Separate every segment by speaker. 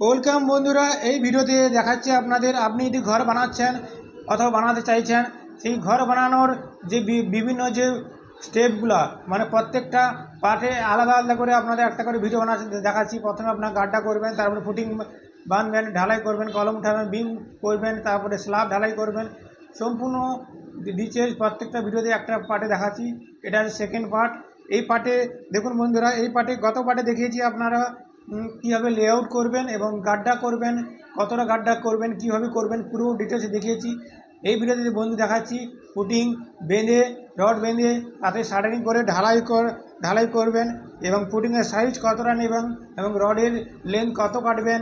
Speaker 1: Welcome বন্ধুরা, এই ভিডিওতে দেখাচ্ছে আপনাদের, আপনি যদি ঘর বানাচ্ছেন অথবা বানাতে চাইছেন, সেই ঘর বানানোর যে বিভিন্ন যে স্টেপগুলো মানে প্রত্যেকটা পার্টে আলাদা আলাদা করে আপনাদের একটা করে ভিডিও বানাচ্ছেন দেখাচ্ছি। প্রথমে আপনার গাড্ডা করবেন, তারপরে ফুটিং বাঁধবেন, ঢালাই করবেন, কলম উঠাবেন, বিম করবেন, তারপরে স্ল্যাব ঢালাই করবেন। সম্পূর্ণ ডিটেলস প্রত্যেকটা ভিডিওতে একটা পার্টে দেখাচ্ছি। এটা সেকেন্ড পার্ট এই পার্টে, দেখুন বন্ধুরা, এই পার্টে গত পার্টে দেখিয়েছি আপনারা কীভাবে লেআউট করবেন এবং গাড্ডা করবেন, কতটা গাড্ডা করবেন, কীভাবে করবেন, পুরো ডিটেলসে দেখিয়েছি। এই ভিডিওতে বন্ধু দেখাচ্ছি ফুটিং বেঁধে রড বেঁধে, তাতে শাটারিং করে ঢালাই কর, ঢালাই করবেন এবং ফুটিংয়ের সাইজ কতটা নেবেন এবং রডের লেন্থ কত কাটবেন,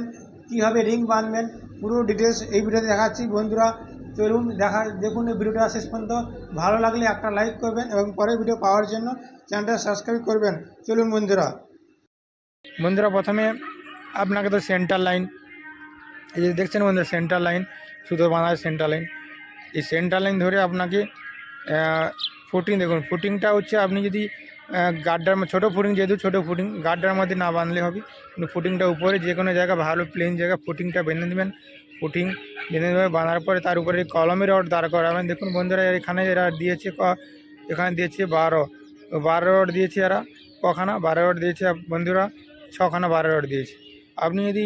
Speaker 1: কীভাবে রিং বাঁধবেন, পুরো ডিটেলস এই ভিডিওতে দেখাচ্ছি বন্ধুরা। চলুন দেখা, দেখুন এই ভিডিওটা শেষ পর্যন্ত। ভালো লাগলে একটা লাইক করবেন এবং পরের ভিডিও পাওয়ার জন্য চ্যানেলটা সাবস্ক্রাইব করবেন। চলুন বন্ধুরা। বন্ধুরা, প্রথমে আপনাকে তো সেন্টার লাইন এই যে দেখছেন বন্ধুরা সেন্টার লাইন সুতো বাঁধার সেন্টার লাইন এই সেন্টার লাইন ধরে আপনাকে ফুটিং দেখুন ফুটিংটা হচ্ছে আপনি যদি গাড্ডার ছোটো ফুটিং যেহেতু ছোটো ফুটিং গাড্ডার মধ্যে না বাঁধলে হবে, কিন্তু ফুটিংটা উপরে যে কোনো জায়গা ভালো প্লেন জায়গা ফুটিংটা বেঁধে দেবেন ফুটিং বেঁধে দেবেন বাঁধার পরে তার উপরে কলমের রড দাঁড় করাবেন। দেখুন বন্ধুরা, এখানে এরা দিয়েছে এখানে দিয়েছে বারো। বারো রড দিয়েছে এরা, কখানা, বারো রড দিয়েছে বন্ধুরা ছখানা বারো রড দিয়েছি। আপনি যদি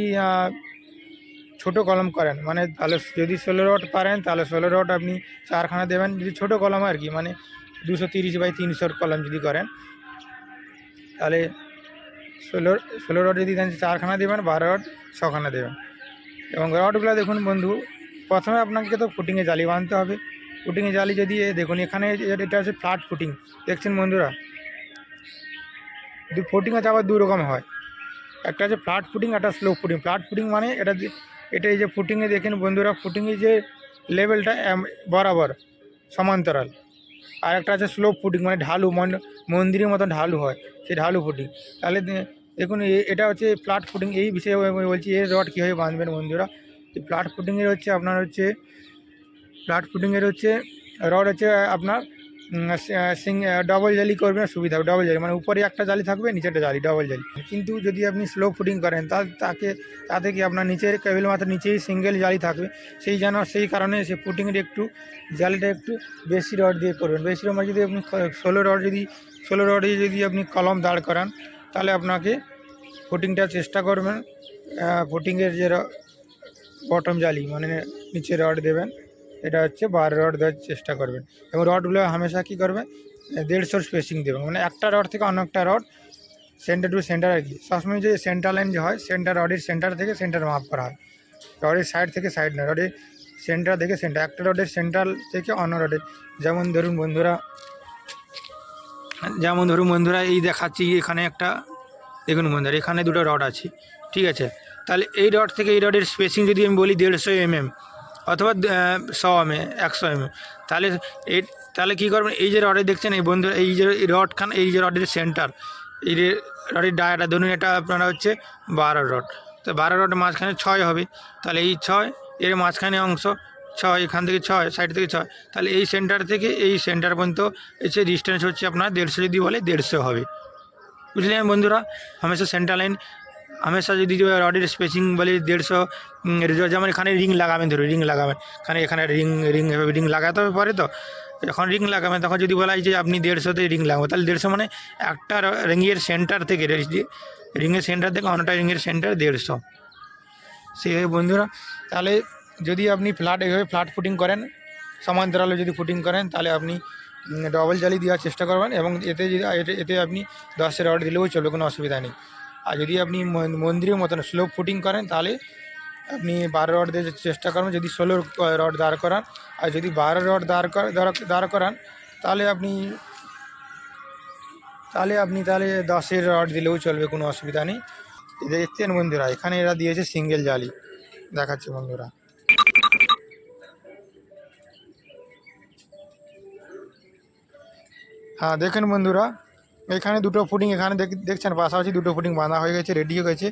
Speaker 1: ছোটো কলম করেন মানে তাহলে যদি ষোলো রড পারেন, তাহলে ষোলো রড আপনি চারখানা দেবেন। যদি ছোটো কলম আর কি মানে দুশো তিরিশ বাই তিনশোর কলম যদি করেন, তাহলে ষোলো ষোলো রড যদি দেন, চারখানা দেবেন, বারো রড ছখানা দেবেন। এবং রডগুলো দেখুন বন্ধু, প্রথমে আপনাকে তো ফুটিংয়ে জালি বাঁধতে হবে। ফুটিংয়ে জালি যদি দেখুন, এখানে এটা হচ্ছে ফ্ল্যাট ফুটিং। দেখছেন বন্ধুরা? দু ফুটিং আছে আবার দু রকম হয়। একটা হচ্ছে ফ্ল্যাট ফুটিং একটা স্লো ফুটিং ফ্ল্যাট ফুটিং মানে এটা এটা এই যে ফুটিংয়ে দেখেন বন্ধুরা ফুটিংয়ে যে লেভেলটা বরাবর, সমান্তরাল। আর একটা আছে স্লো ফুটিং মানে ঢালু, মন- মন্দিরের মতন ঢালু হয়, সেই ঢালু ফুটিং তাহলে দেখুন এটা হচ্ছে ফ্ল্যাট ফুটিং এই বিষয়ে বলছি, এর রড কীভাবে বাঁধবেন বন্ধুরা? এই ফ্ল্যাট ফুটিংয়ের হচ্ছে, আপনার হচ্ছে ফ্ল্যাট ফুটিংয়ের হচ্ছে, রড হচ্ছে আপনার সিং ডবল জালি করবেন সুবিধা হবে। ডবল জালি মানে উপরে একটা জালি থাকবে নিচে একটা জালি ডবল জালি কিন্তু যদি আপনি স্লো ফুটিং করেন, তা, তাকে, তাতে কি আপনার নিচের কেবল মাত্র নিচেই সিঙ্গেল জালি থাকবে? সেই যেন, সেই কারণে সে ফুটিংয়ের একটু জালিটা একটু বেশি রড দিয়ে করবেন। বেশি রড মানে যদি আপনি ষোলো রড যদি ষোলো রডে যদি আপনি কলম দাঁড় করান, তাহলে আপনাকে ফুটিংটা চেষ্টা করবেন ফুটিংয়ের যে বটম জালি মানে নিচে রড দেবেন। এটা হচ্ছে বারো রড দেওয়ার চেষ্টা করবেন। এবং রডগুলো হামেশা কী করবেন দেড়শোর স্পেসিং দেবেন মানে একটা রড থেকে অন্য একটা রড সেন্টার টু সেন্টার আর কি। সবসময় যে সেন্টার লাইন যে হয় সেন্টার রডের সেন্টার থেকে সেন্টার মাপ করা হয়। রডের সাইড থেকে সাইড না রডের সেন্টার থেকে সেন্টার একটা রডের সেন্টার থেকে অন্য রডের যেমন ধরুন বন্ধুরা, যেমন ধরুন বন্ধুরা, এই দেখাচ্ছি এখানে একটা, দেখুন বন্ধুরা, এখানে দুটো রড আছে। ঠিক আছে? তাহলে এই রড থেকে এই রডের স্পেসিং যদি আমি বলি দেড়শো এমএম অথবা শো এমএ একশো এমএম। তাহলে এই, তাহলে কী করবেন? এই যে রডে দেখছেন, এই বন্ধু এই যে রডখান এই যে রডের সেন্টার, এই যে রডের ডায়াটা, ধরুন এটা আপনারা হচ্ছে বারো রড। তো বারো রড মাঝখানে ছয় হবে। তাহলে এই ছয়, এর মাঝখানে অংশ ছয়, এখান থেকে ছয়, সাইড থেকে ছয়। তাহলে এই সেন্টার থেকে এই সেন্টার পর্যন্ত এসে ডিস্টেন্স হচ্ছে আপনার দেড়শো যদি বলে দেড়শো হবে। বুঝলেন বন্ধুরা? হামেশা সেন্টার লাইন হামেশা যদি রডের স্পেসিং বলে দেড়শো যেমন এখানে রিং লাগাবেন ধরুন রিং লাগাবেন এখানে এখানে রিং রিং রিং লাগাতে হবে পরে তো যখন রিং লাগাবেন তখন যদি বলা হয় যে আপনি দেড়শোতে রিং লাগাবো তাহলে দেড়শো মানে একটা রিংয়ের সেন্টার থেকে রিংয়ের সেন্টার থেকে অন্যটা রিংয়ের সেন্টার দেড়শো সেইভাবে বন্ধুরা তাহলে যদি আপনি ফ্ল্যাট এইভাবে ফ্ল্যাট ফুটিং করেন সমান্তরালে যদি ফুটিং করেন তাহলে আপনি ডবল জালি দেওয়ার চেষ্টা করবেন এবং এতে যদি এতে আপনি দশের অর্ডার দিলেও চলবে কোনো অসুবিধা নেই আর যদি আপনি মন- মন্দিরের মতন স্লো ফুটিং করেন, তাহলে আপনি বারো রড দিয়ে চেষ্টা করবেন যদি ষোলো রড দাঁড় করান। আর যদি বারো রড দাঁড় দাঁড়- করান, তাহলে আপনি তাহলে আপনি, তাহলে দশের রড দিলেও চলবে, কোনো অসুবিধা নেই। এই দেখছেন বন্ধুরা, এখানে এরা দিয়েছে সিঙ্গেল জালি দেখাচ্ছে বন্ধুরা। হ্যাঁ দেখেন বন্ধুরা এখানে দুটো ফুটিং এখানে দেখ- দেখছেন, পাশাপাশি দুটো ফুটিং বাঁধা হয়ে গেছে রেডি হয়ে গেছে।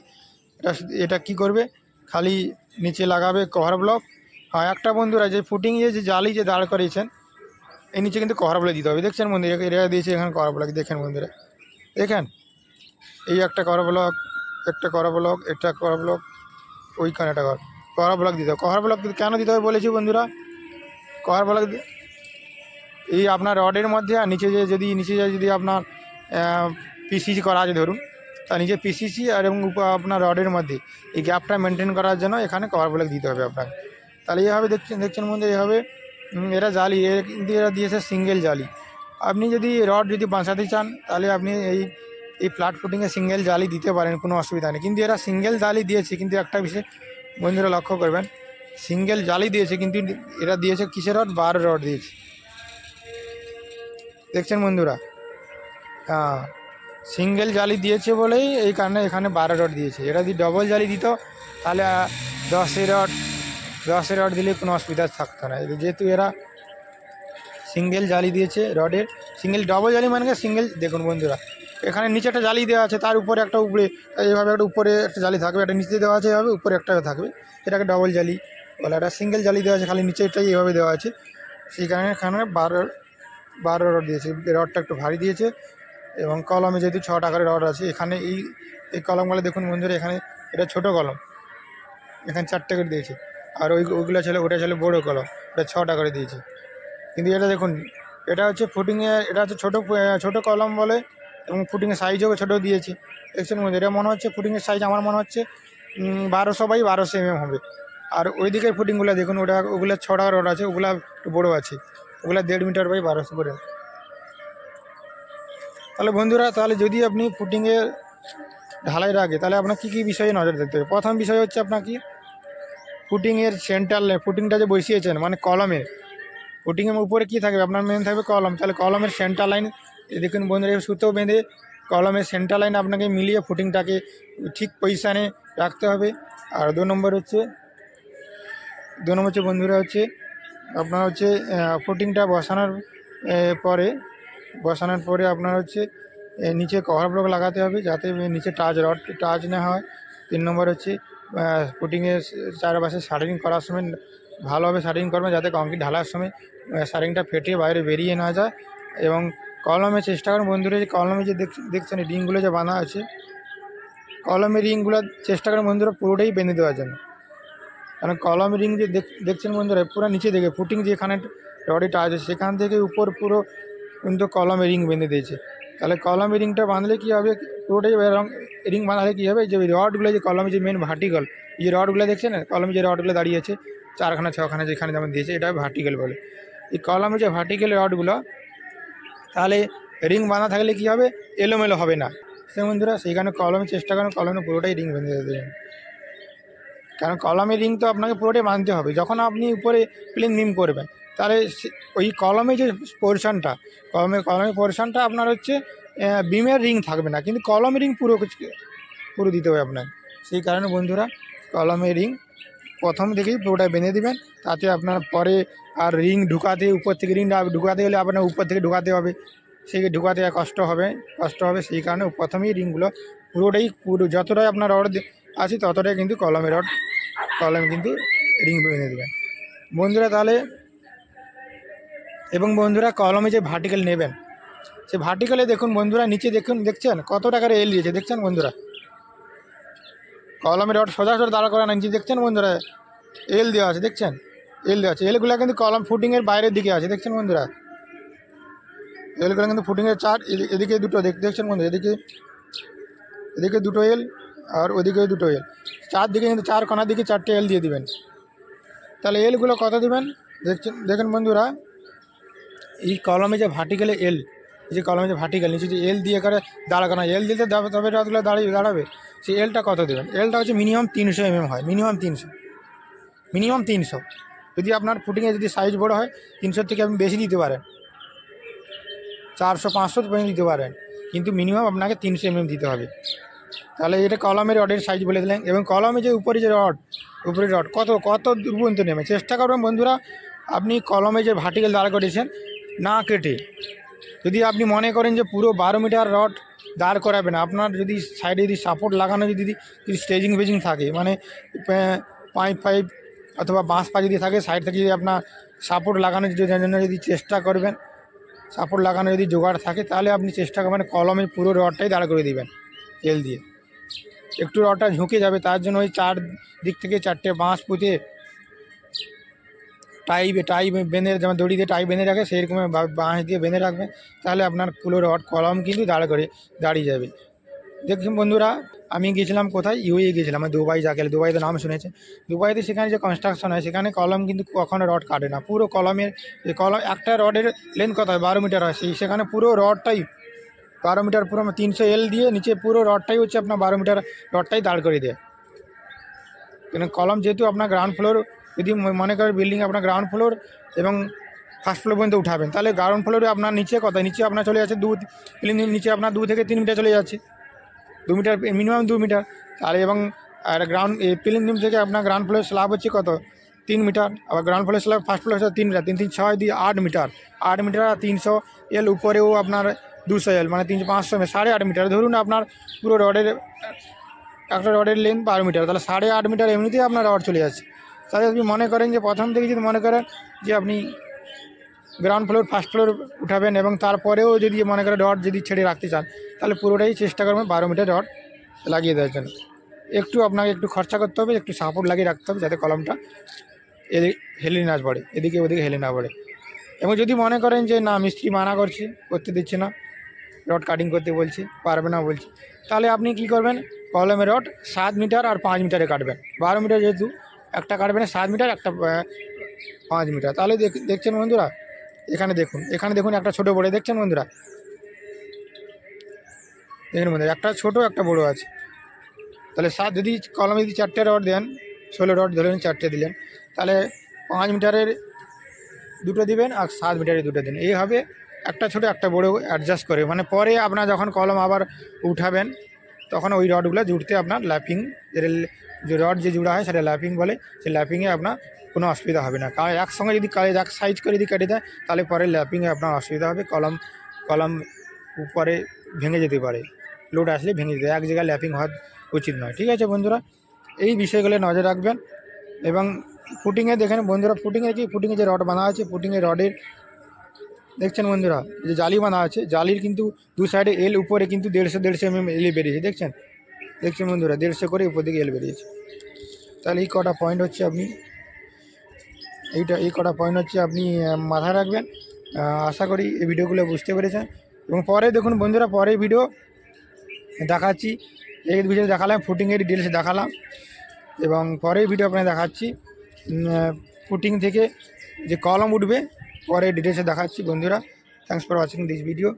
Speaker 1: এটা এটা কি করবে? খালি নিচে লাগাবে কভার ব্লক হ্যাঁ একটা বন্ধুরা যে ফুটিং যে জালি যে দাঁড় করিয়েছেন এই নিচে কিন্তু কভার ব্লক দিতে হবে। দেখছেন বন্ধুরা, এরা দিয়েছে এখানে কভার ব্লক দেখেন বন্ধুরা। দেখেন, এই একটা কভার ব্লক একটা কভার ব্লক একটা কভার ব্লক
Speaker 2: ওইখানে একটা ঘর কভার ব্লক দিতে হবে। কভার ব্লক কেন দিতে হবে বলেছি বন্ধুরা? কভার ব্লক এই আপনার রডের মধ্যে আর নিচে যে যদি নিচে যে যদি আপনার পিসিসি করা আছে ধরুন। তার নিচে পিসিসি আর এবং আপনার রডের মধ্যে এই গ্যাপটা মেনটেন করার জন্য এখানে কভার ব্লক দিতে হবে আপনাকে। তাহলে এইভাবে দেখছেন দেখছেন মধ্যে এইভাবে উম, এরা জালি এরা দিয়েছে সিঙ্গেল জালি। আপনি যদি রড যদি বাঁচাতে চান তাহলে আপনি এই এই ফ্ল্যাট ফুটিংয়ে সিঙ্গেল জালি দিতে পারেন কোনো অসুবিধা নেই। কিন্তু এরা সিঙ্গেল জালি দিয়েছে কিন্তু একটা বিষয় বন্ধুরা লক্ষ্য করবেন সিঙ্গেল জালি দিয়েছে কিন্তু এরা দিয়েছে কিসের রড বারো রড দিয়েছে। দেখছেন বন্ধুরা? হ্যাঁ। সিঙ্গেল জালি দিয়েছে বলেই এই কারণে এখানে বারো রড দিয়েছে। এটা যদি ডবল জালি দিত, তাহলে দশের রড দশের রড দিলে কোনো অসুবিধা থাকতো না। যেহেতু এরা সিঙ্গেল জালি দিয়েছে রডের, সিঙ্গেল ডবল জালি মানে সিঙ্গেল, দেখুন বন্ধুরা, এখানে নিচে একটা জালি দেওয়া আছে, তার উপরে একটা উপরে, এইভাবে একটা উপরে একটা জালি থাকবে, একটা নিচে দেওয়া আছে এভাবে উপরে একটা থাকবে। এটাকে ডবল জালি বলে একটা সিঙ্গেল জালি দেওয়া আছে, খালি নিচেটাই এভাবে দেওয়া আছে। সেই কারণে এখানে বারো বারো রড দিয়েছে। রডটা একটু ভারী দিয়েছে। এবং কলমে যেহেতু ছ টাকার রড আছে, এখানে এই এই কলমগুলো দেখুন বন্ধুরা, এখানে এটা ছোট কলম। এখানে চারটে করে দিয়েছে। আর ওই, ওইগুলো ছিল, ওটা ছিল বড়ো কলম, ওটা ছটা করে দিয়েছে। কিন্তু এটা দেখুন, এটা হচ্ছে ফুটিংয়ে এটা হচ্ছে ছোটো ছোটো কলম বলে, এবং ফুটিংয়ের সাইজও ছোটো দিয়েছে। দেখছেন বন্ধু এটা মনে হচ্ছে ফুটিংয়ের সাইজ আমার মনে হচ্ছে বারোশো বাই বারোশো এমএম হবে। আর ওই দিকের ফুটিংগুলো দেখুন, ওটা, ওগুলো ছ টাকার রড আছে, ওগুলো একটু বড়ো আছে, ওগুলো দেড় মিটার বাই বারোশো করে। তাহলে বন্ধুরা, তাহলে যদি আপনি ফুটিংয়ে ঢালাই রাখে তাহলে আপনার কী কী বিষয়ে নজর দিতে হবে? প্রথম বিষয় হচ্ছে আপনার কি? ফুটিংয়ের সেন্টার ফুটিংটা যে বসিয়েছেন মানে কলমের ফুটিংয়ের উপরে কী থাকবে? আপনার মেন থাকবে কলম। তাহলে কলমের সেন্টার লাইন দেখুন বন্ধুরা সুতো বেঁধে কলমের সেন্টার লাইন আপনাকে মিলিয়ে ফুটিংটাকে ঠিক পজিশানে রাখতে হবে। আর দু নম্বর হচ্ছে, দু নম্বর হচ্ছে বন্ধুরা হচ্ছে, আপনার হচ্ছে ফুটিংটা বসানোর পরে বসানোর পরে আপনার হচ্ছে নিচে কভার ব্লক লাগাতে হবে যাতে নিচে টাচ রড টাচ না হয়। তিন নম্বর হচ্ছে ফুটিংয়ের চারপাশে শাটারিং করার সময় ভালোভাবে শাটারিং করবেন যাতে কংক্রিট ঢালার সময় শাটারিংটা ফেটে বাইরে বেরিয়ে না যায়। এবং কলমে চেষ্টা করুন বন্ধুরা যে কলমে যে দেখ- দেখছেন রিংগুলো যে বাঁধা আছে কলমের রিংগুলো চেষ্টা করেন বন্ধুরা পুরোটাই বেঁধে দেওয়ার জন্য। কারণ কলমের রিং যে দেখ- দেখছেন বন্ধুরা, পুরো নিচে দেখে ফুটিং যেখানে রডিটা আছে, সেখান থেকে উপর পুরো কিন্তু কলমে রিং বেঁধে দিয়েছে। তাহলে কলমে রিংটা বাঁধলে কী হবে? পুরোটাই রং রিং বাঁধালে কী হবে? যে রডগুলো যে কলমে যে মেন ভার্টিকল এই যে রডগুলো দেখছে না কলমে যে রডগুলো দাঁড়িয়ে আছে, চারখানা, ছখানা যেখানে যেমন দিয়েছে এটা ভার্টিক্যাল বলে। এই কলমে যে ভার্টিক্যাল রডগুলো তাহলে রিং বাঁধা থাকলে কী হবে? এলোমেলো হবে না। সে বন্ধুরা, সেইখানে কলমে চেষ্টা করেন, কলমে পুরোটাই রিং বেঁধে দেবেন কারণ কলমের রিং তো আপনাকে পুরোটাই বাঁধতে হবে। যখন আপনি উপরে প্লেন নিম করবেন তাহলে ওই কলমে যে পোর্শনটা, কলমে কলমের পোর্শনটা আপনার হচ্ছে বিমের রিং থাকবে না, কিন্তু কলমের রিং পুরো পুরো দিতে হবে আপনার সেই কারণে বন্ধুরা কলমের রিং প্রথম থেকেই পুরোটা বেঁধে দিবেন, তাতে আপনার পরে আর রিং ঢুকাতে, উপর থেকে রিং ঢুকাতে গেলে আপনার উপর থেকে ঢুকাতে হবে। সেই ঢুকাতে কষ্ট হবে কষ্ট হবে সেই কারণে প্রথমেই রিংগুলো পুরোটাই পুরো যতটাই আপনার রড আছে ততটাই কিন্তু কলমের রড কলম কিন্তু রিং বেঁধে দেবেন। বন্ধুরা তাহলে এবং বন্ধুরা কলমে যে ভার্টিক্যাল নেবেন, সে ভার্টিক্যালে দেখুন বন্ধুরা, নিচে দেখুন, দেখছেন? কত টাকার এল দিয়েছে, দেখছেন বন্ধুরা? কলমের রড সোজা সোজা দাঁড়া করা নিচে দেখছেন বন্ধুরা? এল দেওয়া আছে, দেখছেন? এল দেওয়া আছে। এলগুলো কিন্তু কলম ফুটিংয়ের বাইরের দিকে আছে, দেখছেন বন্ধুরা? এলগুলো কিন্তু ফুটিংয়ের চার এদি- এদিকে দুটো, দেখ, দেখছেন বন্ধু এদিকে এদিকে দুটো এল আর ওদিকে দুটো এল চারদিকে কিন্তু চার কোনার দিকে চারটে এল দিয়ে দিবেন। তাহলে এলগুলো কত দিবেন? দেখছেন, দেখেন বন্ধুরা? এই কলমে যে ভার্টিক্যালে এল এই যে কলমে যে ভার্টিক্যাল নিচে যে এল দিয়ে করে দাঁড়া করা এল দিতে তবে রথগুলো দাঁড়িয়ে দাঁড়াবে। সেই এলটা কত দেবেন? এলটা হচ্ছে মিনিমাম তিনশো এমএম হয় মিনিমাম তিনশো মিনিমাম তিনশো। যদি আপনার ফুটিংয়ে যদি সাইজ বড় হয়, তিনশোর থেকে আপনি বেশি দিতে পারেন। চারশো, পাঁচশো পর্যন্ত দিতে পারেন। কিন্তু মিনিমাম আপনাকে তিনশো এমএম দিতে হবে। তাহলে এটা কলমের রডের সাইজ বলে দিলেন। এবং কলমে যে উপরে যে রড উপরে রড কত কত পর্যন্ত নেবে চেষ্টা করবেন বন্ধুরা, আপনি কলমে যে ভার্টিক্যাল দাঁড় করেছেন না কেটে। যদি আপনি মনে করেন যে পুরো বারো মিটার রড দাঁড় করাবেন, আপনার যদি সাইডে যদি সাপোর্ট লাগানো যদি যদি স্টেজিং ফেজিং থাকে মানে পাইপ ফাইপ অথবা বাঁশ পা যদি থাকে, সাইড থেকে যদি আপনার সাপোর্ট লাগানোর জন্য যদি চেষ্টা করবেন সাপোর্ট লাগানো যদি জোগাড় থাকে, তাহলে আপনি চেষ্টা করবেন কলমে পুরো রডটাই দাঁড় করে দিবেন, তেল দিয়ে। একটু রডটা ঝুঁকে যাবে, তার জন্য ওই চার দিক থেকে চারটে বাঁশ পুঁতে টাই টাই বেঁধে, যেমন দড়ি দিয়ে টাই বেঁধে রাখে সেই রকম বাঁশ দিয়ে বেঁধে রাখবেন তাহলে আপনার কুলো রড, কলম কিন্তু দাঁড় করে, দাঁড়িয়ে যাবে। দেখুন বন্ধুরা, আমি গেছিলাম কোথায়? ইউএ গেছিলাম দুবাই যাকে দুবাইতে নাম শুনেছে। দুবাইতে সেখানে যে কনস্ট্রাকশন হয়, সেখানে কলম কিন্তু কখনো রড কাটে না। পুরো কলমের যে কলম, একটা রডের লেন্থ কত হয়? বারো মিটার হয়। সেই, সেখানে পুরো রডটাই, বারো মিটার পুরো তিনশো এল দিয়ে নিচে পুরো রডটাই হচ্ছে আপনার বারো মিটার রডটাই দাঁড় করে দেয়। কেন কলম যেহেতু আপনার গ্রাউন্ড ফ্লোর যদি মনে করেন বিল্ডিং আপনার গ্রাউন্ড ফ্লোর এবং ফার্স্ট ফ্লোর পর্যন্ত উঠাবেন, তাহলে গ্রাউন্ড ফ্লোরে আপনার নিচে কত? নিচে আপনার চলে যাচ্ছে দু নিচে আপনার দু থেকে তিন মিটার চলে যাচ্ছে। দু মিটার মিনিমাম দু মিটার আর এবং, আর গ্রাউন্ড নিম থেকে আপনার গ্রাউন্ড ফ্লোর স্ল্যাব হচ্ছে কত? তিন মিটার আবার ground floor slab first floor হচ্ছে তিন মিটার তিন তিন, ছয় দিয়ে আট মিটার আট মিটার আর তিনশো এল উপরেও আপনার দুশো এল মানে তিনশো, পাঁচশো সাড়ে আট মিটার ধরুন আপনার পুরো রডের, একটা রডের লেন্থ বারো মিটার তাহলে সাড়ে আট মিটার এমনিতেই আপনার রড চলে যাচ্ছে। তাহলে আপনি মনে করেন যে প্রথম থেকে যদি মনে করেন যে আপনি গ্রাউন্ড ফ্লোর ফার্স্ট ফ্লোর উঠাবেন এবং তারপরেও যদি মনে করেন রড যদি ছেড়ে রাখতে চান, তাহলে পুরোটাই চেষ্টা করবেন বারো মিটার রড লাগিয়ে দেওয়ার জন্য। একটু আপনাকে একটু খরচা করতে হবে, একটু সাপোর্ট লাগিয়ে রাখতে হবে যাতে কলমটা এদিকে হেলে না পড়ে, এদিকে ওদিকে হেলে না পড়ে। এবং যদি মনে করেন যে না, মিস্ত্রি মানা করছে, করতে দিচ্ছে না, রড কাটিং করতে বলছি, পারবে না বলছি, তাহলে আপনি কি করবেন? কলমের রড সাত মিটার আর পাঁচ মিটারে কাটবেন। বারো মিটার যেহেতু একটা কাটবেন সাত মিটার, একটা পাঁচ মিটার। তাহলে দেখ- দেখছেন বন্ধুরা? এখানে দেখুন এখানে দেখুন একটা ছোটো বড়, দেখছেন বন্ধুরা? দেখুন বন্ধুরা, একটা ছোট, একটা বড় আছে। তাহলে সাত, যদি কলমে যদি চারটে রড দেন, ষোলো রড ধরেন চারটে দিলেন, তাহলে পাঁচ মিটারের দুটো দিবেন আর সাত মিটারের দুটো দিন। এইভাবে একটা ছোট, একটা বড় অ্যাডজাস্ট করে। মানে পরে আপনার যখন কলম আবার উঠাবেন তখন ওই রডগুলো জুড়তে আপনার ল্যাপিং যে রড যে জুড়া হয় সেটা ল্যাপিং বলে, সে ল্যাপিংয়ে আপনার কোনো অসুবিধা হবে না। কারণ একসঙ্গে যদি কালে এক সাইজ করে যদি কেটে দেয়, তাহলে পরে ল্যাপিংয়ে আপনার অসুবিধা হবে, কলম কলম উপরে ভেঙে যেতে পারে। লোড আসলে ভেঙে যেতে এক জায়গায় ল্যাপিং হওয়া উচিত নয়। ঠিক আছে বন্ধুরা, এই বিষয়গুলো নজর রাখবেন এবং ফুটিংয়ে দেখেন বন্ধুরা ফুটিংয়ে কি? ফুটিংয়ে যে রড বাঁধা আছে ফুটিংয়ে রডের দেখছেন বন্ধুরা? যে জালি বাঁধা আছে, জালির কিন্তু দু সাইডে এল উপরে কিন্তু দেড়শো দেড়শো এম এম এল বেরিয়েছে, দেখছেন? দেখছেন বন্ধুরা? দেড়শো করে উপর দিকে এল বেরিয়েছে। তাহলে এই কটা পয়েন্ট হচ্ছে আপনি, এইটা, এই কটা পয়েন্ট হচ্ছে আপনি মাথায় রাখবেন। আশা করি এই ভিডিওগুলো বুঝতে পেরেছেন। এবং পরে দেখুন বন্ধুরা পরে ভিডিও দেখাচ্ছি। এই ভিডিও দেখালাম ফুটিংয়ের ডিটেলস দেখালাম। এবং পরের ভিডিও আপনাকে দেখাচ্ছি। ফুটিং থেকে যে কলম উঠবে পরে ডিটেলসে দেখাচ্ছি বন্ধুরা। Thanks for watching this video